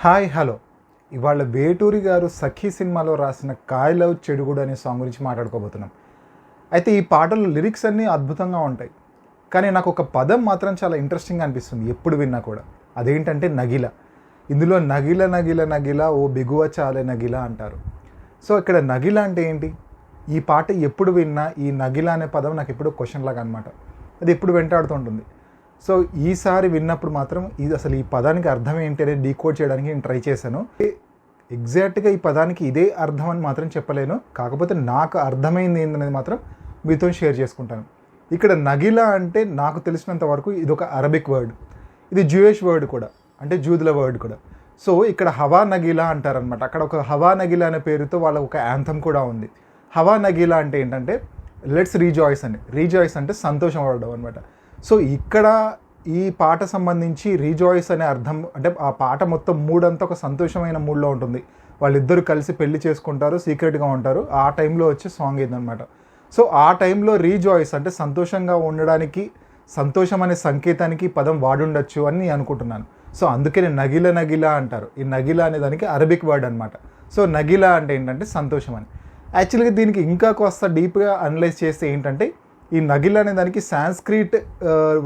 Hi hello. ఇవాళ వేటూరి గారు సఖీ సినిమాలో రాసిన కాయలవ్ చెడుగుడు అనే సాంగ్ గురించి మాట్లాడుకోబోతున్నాం. అయితే ఈ పాటలో లిరిక్స్ అన్నీ అద్భుతంగా ఉంటాయి. కానీ నాకు ఒక పదం మాత్రం చాలా ఇంట్రెస్టింగ్ అనిపిస్తుంది ఎప్పుడు విన్నా కూడా. అదేంటంటే నగిల. ఇందులో నగిల నగిల నగిల ఓ బిగువ చాలే నగిల అంటారు. సో ఇక్కడ నగిల అంటే ఏంటి? ఈ పాట ఎప్పుడు విన్నా ఈ నగిల అనే పదం నాకు ఎప్పుడు క్వశ్చన్ లాగా అనమాట అది ఎప్పుడు వెంటాడుతుంటుంది సో ఈసారి విన్నప్పుడు మాత్రం ఇది అసలు ఈ పదానికి అర్థం ఏంటి అనేది డీకోడ్ చేయడానికి నేను ట్రై చేశాను. ఎగ్జాక్ట్గా ఈ పదానికి ఇదే అర్థం అని మాత్రం చెప్పలేను. కాకపోతే నాకు అర్థమైంది ఏంటనేది మాత్రం మీతో షేర్ చేసుకుంటాను. ఇక్కడ నగిలా అంటే నాకు తెలిసినంత వరకు ఇది ఒక అరబిక్ వర్డ్ ఇది జూయిష్ వర్డ్ కూడా. అంటే జూదుల వర్డ్ కూడా. సో ఇక్కడ హవా నగిలా అంటారనమాట అక్కడ ఒక హవా నగిలా అనే పేరుతో వాళ్ళ ఒక యాంథమ్ కూడా ఉంది. హవా నగిలా అంటే ఏంటంటే లెట్స్ రీజాయిస్ అని. రీజాయిస్ అంటే సంతోషం పడడం అనమాట సో ఇక్కడ ఈ పాట సంబంధించి రీజాయిస్ అనే అర్థం అంటే ఆ పాట మొత్తం మూడంతా ఒక సంతోషమైన మూడ్లో ఉంటుంది. వాళ్ళిద్దరు కలిసి పెళ్ళి చేసుకుంటారు సీక్రెట్గా ఉంటారు. ఆ టైంలో వచ్చే సాంగ్ ఇదనమాట సో ఆ టైంలో రీజాయిస్ అంటే సంతోషంగా ఉండడానికి సంతోషం అనే సంకేతానికి పదం వాడుండొచ్చు అని నేను అనుకుంటున్నాను. సో అందుకనే నగిల నగిల అంటారు. ఈ నగిల అనే దానికి అరబిక్ వర్డ్ అనమాట సో నగిల అంటే ఏంటంటే సంతోషం అని. యాక్చువల్గా దీనికి ఇంకా కాస్త డీప్గా అనలైజ్ చేస్తే ఏంటంటే ఈ నగిల్ అనే దానికి సాంస్క్రిట్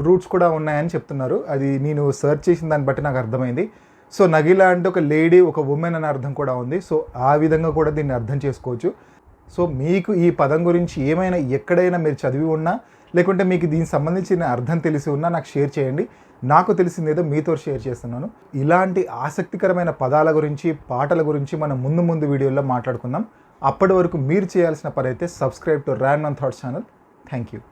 రూట్స్ కూడా ఉన్నాయని చెప్తున్నారు. అది నేను సెర్చ్ చేసిన దాన్ని బట్టి నాకు అర్థమైంది. సో నగిల అంటే ఒక లేడీ ఒక ఉమెన్ అనే అర్థం కూడా ఉంది. సో ఆ విధంగా కూడా దీన్ని అర్థం చేసుకోవచ్చు. సో మీకు ఈ పదం గురించి ఏమైనా ఎక్కడైనా మీరు చదివి ఉన్నా లేకుంటే మీకు దీనికి సంబంధించిన అర్థం తెలిసి ఉన్నా నాకు షేర్ చేయండి. నాకు తెలిసింది ఏదో మీతో షేర్ చేస్తున్నాను. ఇలాంటి ఆసక్తికరమైన పదాల గురించి పాటల గురించి మనం ముందు ముందు వీడియోలో మాట్లాడుకుందాం. అప్పటి వరకు మీరు చేయాల్సిన పని అయితే subscribe to Ryan man thoughts channel Thank you.